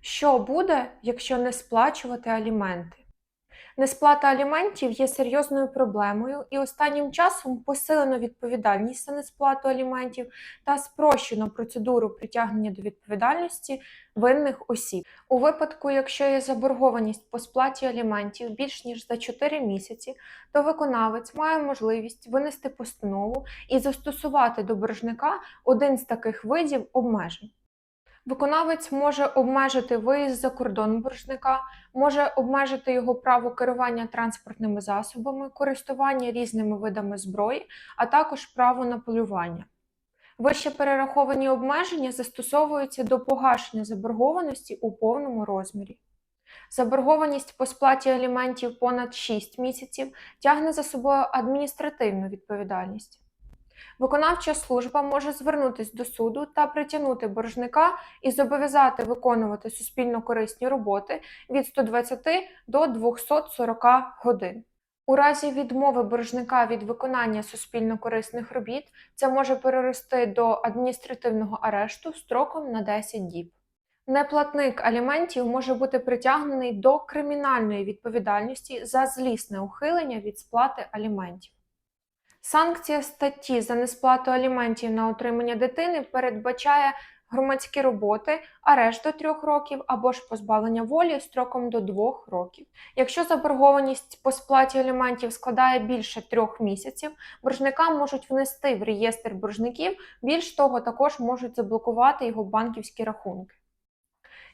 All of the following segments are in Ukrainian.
Що буде, якщо не сплачувати аліменти? Несплата аліментів є серйозною проблемою, і останнім часом посилено відповідальність за несплату аліментів та спрощено процедуру притягнення до відповідальності винних осіб. У випадку, якщо є заборгованість по сплаті аліментів більш ніж за 4 місяці, то виконавець має можливість винести постанову і застосувати до боржника один з таких видів обмежень. Виконавець може обмежити виїзд за кордон боржника, може обмежити його право керування транспортними засобами, користування різними видами зброї, а також право на полювання. Вище перераховані обмеження застосовуються до погашення заборгованості у повному розмірі. Заборгованість по сплаті аліментів понад 6 місяців тягне за собою адміністративну відповідальність. Виконавча служба може звернутися до суду та притягнути боржника і зобов'язати виконувати суспільно корисні роботи від 120 до 240 годин. У разі відмови боржника від виконання суспільно корисних робіт це може перерости до адміністративного арешту строком на 10 діб. Неплатник аліментів може бути притягнений до кримінальної відповідальності за злісне ухилення від сплати аліментів. Санкція статті за несплату аліментів на утримання дитини передбачає громадські роботи, арешт до трьох років або ж позбавлення волі строком до двох років. Якщо заборгованість по сплаті аліментів складає більше трьох місяців, боржника можуть внести в реєстр боржників, більш того, також можуть заблокувати його банківські рахунки.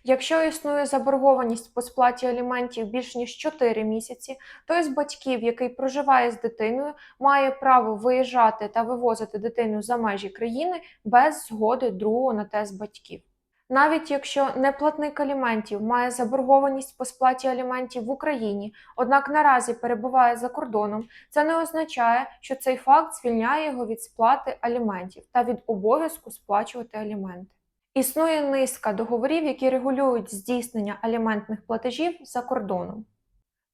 Якщо існує заборгованість по сплаті аліментів більш ніж 4 місяці, той з батьків, який проживає з дитиною, має право виїжджати та вивозити дитину за межі країни без згоди другого на те з батьків. Навіть якщо неплатник аліментів має заборгованість по сплаті аліментів в Україні, однак наразі перебуває за кордоном, це не означає, що цей факт звільняє його від сплати аліментів та від обов'язку сплачувати аліменти. Існує низка договорів, які регулюють здійснення аліментних платежів за кордоном.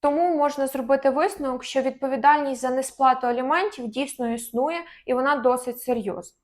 Тому можна зробити висновок, що відповідальність за несплату аліментів дійсно існує і вона досить серйозна.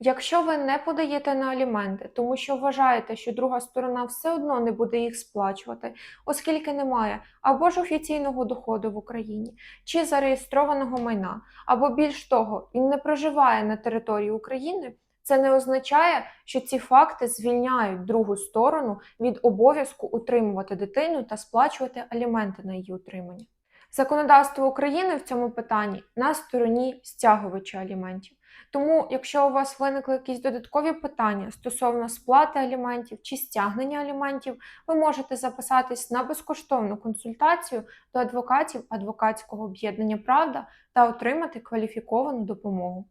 Якщо ви не подаєте на аліменти, тому що вважаєте, що друга сторона все одно не буде їх сплачувати, оскільки немає або ж офіційного доходу в Україні, чи зареєстрованого майна, або більш того, він не проживає на території України. Це не означає, що ці факти звільняють другу сторону від обов'язку утримувати дитину та сплачувати аліменти на її утримання. Законодавство України в цьому питанні на стороні стягувача аліментів. Тому, якщо у вас виникли якісь додаткові питання стосовно сплати аліментів чи стягнення аліментів, ви можете записатись на безкоштовну консультацію до адвокатів адвокатського об'єднання Правда та отримати кваліфіковану допомогу.